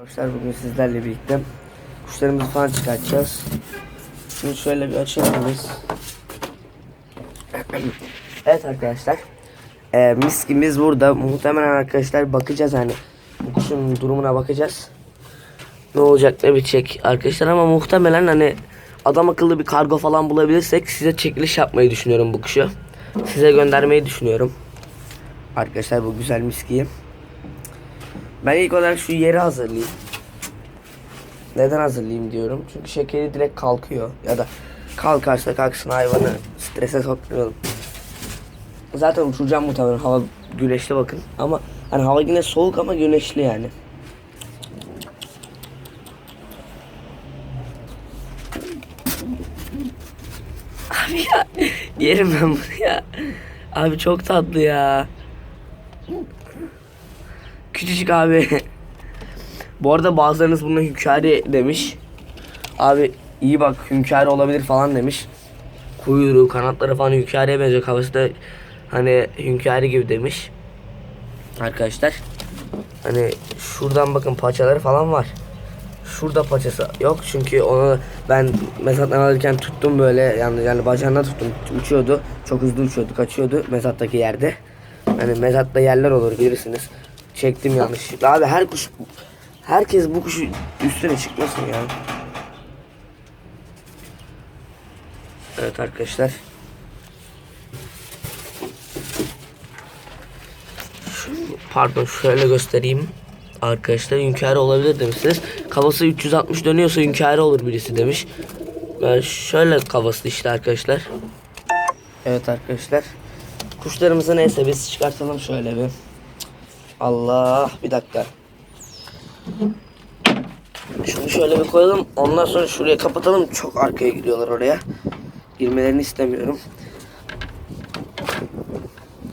Arkadaşlar bugün sizlerle birlikte kuşlarımızı falan çıkartacağız. Şunu şöyle bir açalım biz. evet arkadaşlar. Ee, miskimiz burada. Muhtemelen arkadaşlar bakacağız hani. Bu kuşun durumuna bakacağız. Ne olacak ne bitecek arkadaşlar ama muhtemelen hani adam akıllı bir kargo falan bulabilirsek size çekiliş yapmayı düşünüyorum bu kuşu. Size göndermeyi düşünüyorum. Arkadaşlar bu güzel miskiyi. Ben ilk olarak şu yeri hazırlayayım. Neden hazırlayayım diyorum. Çünkü şekeri direkt kalkıyor. Ya da kalkarsa kalksın hayvanı strese sokmayalım. Zaten uçuracağım muhtemelen hava güneşli bakın. Ama hani hava yine soğuk ama güneşli yani. Abi ya yerim ben bunu ya. Abi çok tatlı ya. Küçücük abi. Bu arada bazılarınız buna hünkâri demiş. Abi iyi bak hünkâri olabilir falan demiş. Kuyruğu, kanatları falan hünkâriye benziyor. Kafası da hani hünkâri gibi demiş. Arkadaşlar. Hani şuradan bakın paçaları falan var. Şurada paçası yok çünkü onu ben mezattan alırken tuttum böyle yani yani bacağından tuttum uçuyordu çok hızlı uçuyordu kaçıyordu mezattaki yerde hani mezatta yerler olur bilirsiniz çektim yanlışlıkla abi her kuş herkes bu kuşu üstüne çıkmasın ya evet arkadaşlar Şunu, pardon şöyle göstereyim arkadaşlar hünkârı olabilir demişsiniz. Kafası 360 dönüyorsa hünkârı olur birisi demiş. Yani şöyle kafası işte arkadaşlar. Evet arkadaşlar. Kuşlarımızı neyse biz çıkartalım şöyle bir. Allah bir dakika. Şunu şöyle bir koyalım. Ondan sonra şuraya kapatalım. Çok arkaya gidiyorlar oraya. Girmelerini istemiyorum.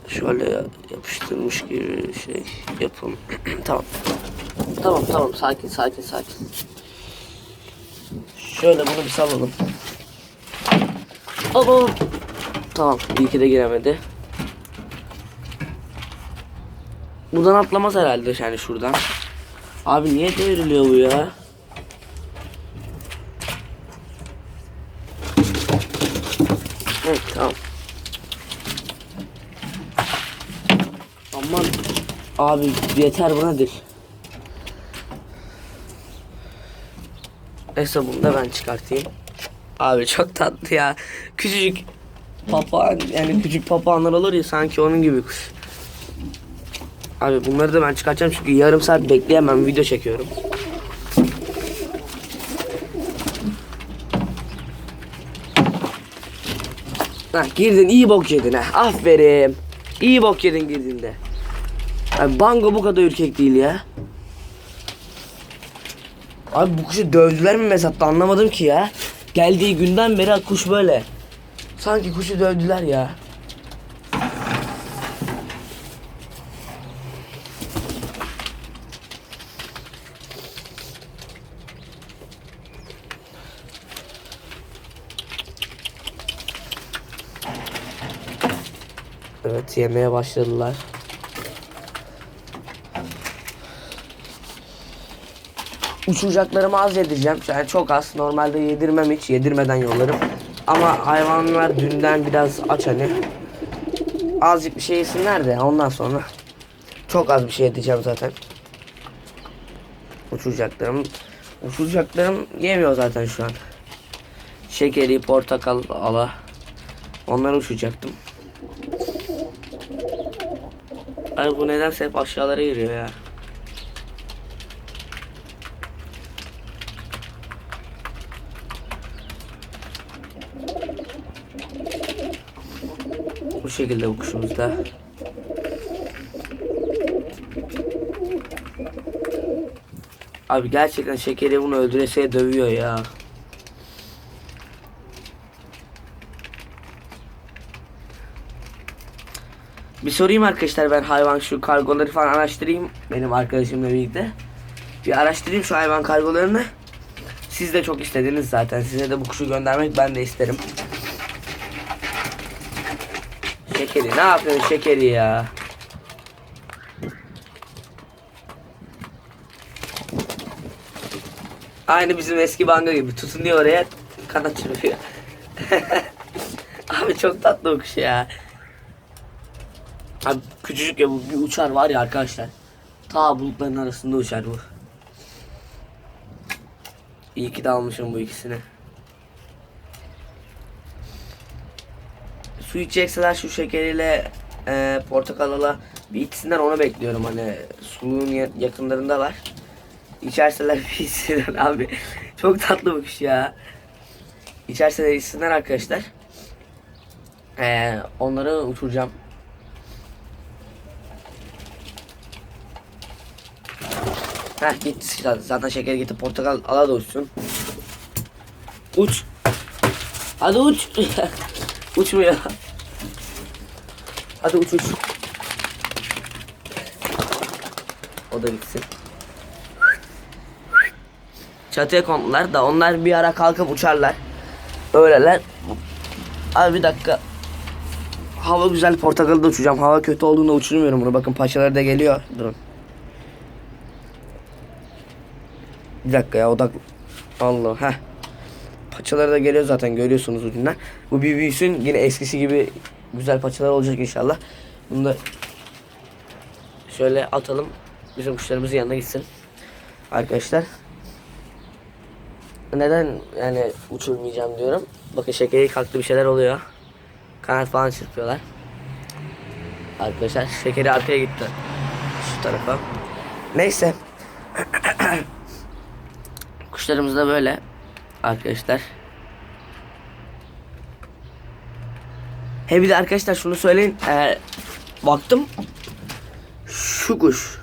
Şöyle yapıştırmış gibi şey yapalım. tamam. Tamam tamam sakin sakin sakin. Şöyle bunu bir salalım. Hop. Tamam iyi ki de giremedi. Buradan atlamaz herhalde yani şuradan. Abi niye devriliyor bu ya? Evet tamam. Aman abi yeter bu nedir? Neyse bunu da ben çıkartayım. Abi çok tatlı ya. Küçücük papağan yani küçük papağanlar olur ya sanki onun gibi kuş. Abi bunları da ben çıkartacağım çünkü yarım saat bekleyemem video çekiyorum. Ha girdin iyi bok yedin ha. Aferin. İyi bok yedin girdiğinde. Abi bango bu kadar ürkek değil ya. Abi bu kuşu dövdüler mi mesatta anlamadım ki ya. Geldiği günden beri kuş böyle. Sanki kuşu dövdüler ya. Evet yemeye başladılar. Uçuracaklarımı az yedireceğim. Yani çok az. Normalde yedirmem hiç. Yedirmeden yollarım. Ama hayvanlar dünden biraz aç hani. Azıcık bir şey yesinler de ondan sonra. Çok az bir şey yedireceğim zaten. Uçuracaklarım. Uçuracaklarım yemiyor zaten şu an. Şekeri, portakal, ala. Onları uçuracaktım. Ay bu nedense hep aşağılara giriyor ya. Bu şekilde bu kuşumuz da. Abi gerçekten şekeri bunu öldürese dövüyor ya. Bir sorayım arkadaşlar ben hayvan şu kargoları falan araştırayım benim arkadaşımla birlikte. Bir araştırayım şu hayvan kargolarını. Siz de çok istediniz zaten. Size de bu kuşu göndermek ben de isterim. Şekeri ne yapıyorsun şekeri ya? Aynı bizim eski banka gibi tutunuyor oraya kanat çırpıyor. Abi çok tatlı o kuş ya. Abi küçücük ya bu bir uçar var ya arkadaşlar. Ta bulutların arasında uçar bu. İyi ki de almışım bu ikisini. Su içecekseler şu şekeriyle e, portakalla bir içsinler onu bekliyorum hani suluğun ya- yakınlarındalar. İçerseler bir içsinler abi. Çok tatlı bu kuş ya. İçerseler içsinler arkadaşlar. E, onları uçuracağım. Heh gitti zaten şeker gitti portakal ala da uçsun. Uç. Hadi uç. Uçmuyor. Hadi uç uç. O da gitsin. Çatıya kondular da onlar bir ara kalkıp uçarlar. Öyleler. Abi bir dakika. Hava güzel portakalı da uçacağım. Hava kötü olduğunda uçurmuyorum bunu. Bakın paçaları da geliyor. Durun. Bir dakika ya odak. Allah heh. Paçaları da geliyor zaten görüyorsunuz ucundan. Bu bir büyüsün yine eskisi gibi güzel paçalar olacak inşallah. Bunu da şöyle atalım. Bizim kuşlarımızın yanına gitsin. Arkadaşlar. Neden yani uçurmayacağım diyorum. Bakın şekeri kalktı bir şeyler oluyor. Kanat falan çırpıyorlar. Arkadaşlar şekeri arkaya gitti. Şu tarafa. Neyse. Kuşlarımız da böyle arkadaşlar. He bir de arkadaşlar şunu söyleyin. Ee, baktım şu kuş.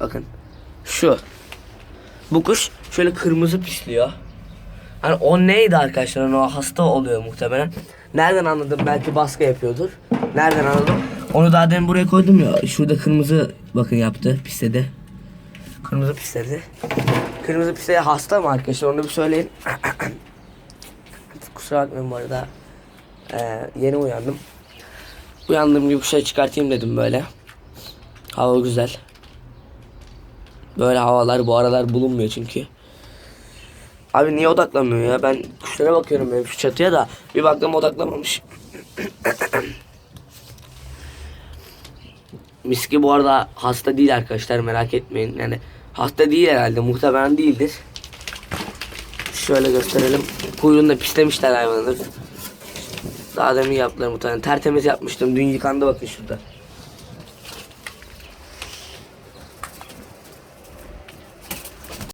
Bakın şu. Bu kuş şöyle kırmızı pisliyor. Hani o neydi arkadaşlar? Hani O hasta oluyor muhtemelen. Nereden anladım? Belki baskı yapıyordur. Nereden anladım? Onu daha demin buraya koydum ya. Şurada kırmızı bakın yaptı. Pisledi. Kırmızı pisledi. Kırmızı pisledi hasta mı arkadaşlar? Onu bir söyleyin. Kusura bakmayın bu arada. Ee, yeni uyandım. Uyandığım gibi bir şey çıkartayım dedim böyle. Hava güzel. Böyle havalar bu aralar bulunmuyor çünkü. Abi niye odaklanmıyor ya? Ben kuşlara bakıyorum benim şu çatıya da. Bir baktım odaklamamış. Miski bu arada hasta değil arkadaşlar merak etmeyin. Yani hasta değil herhalde muhtemelen değildir. Şöyle gösterelim. Kuyruğunu da pislemişler hayvanı. Daha demin yaptılar muhtemelen. Tertemiz yapmıştım. Dün yıkandı bakın şurada.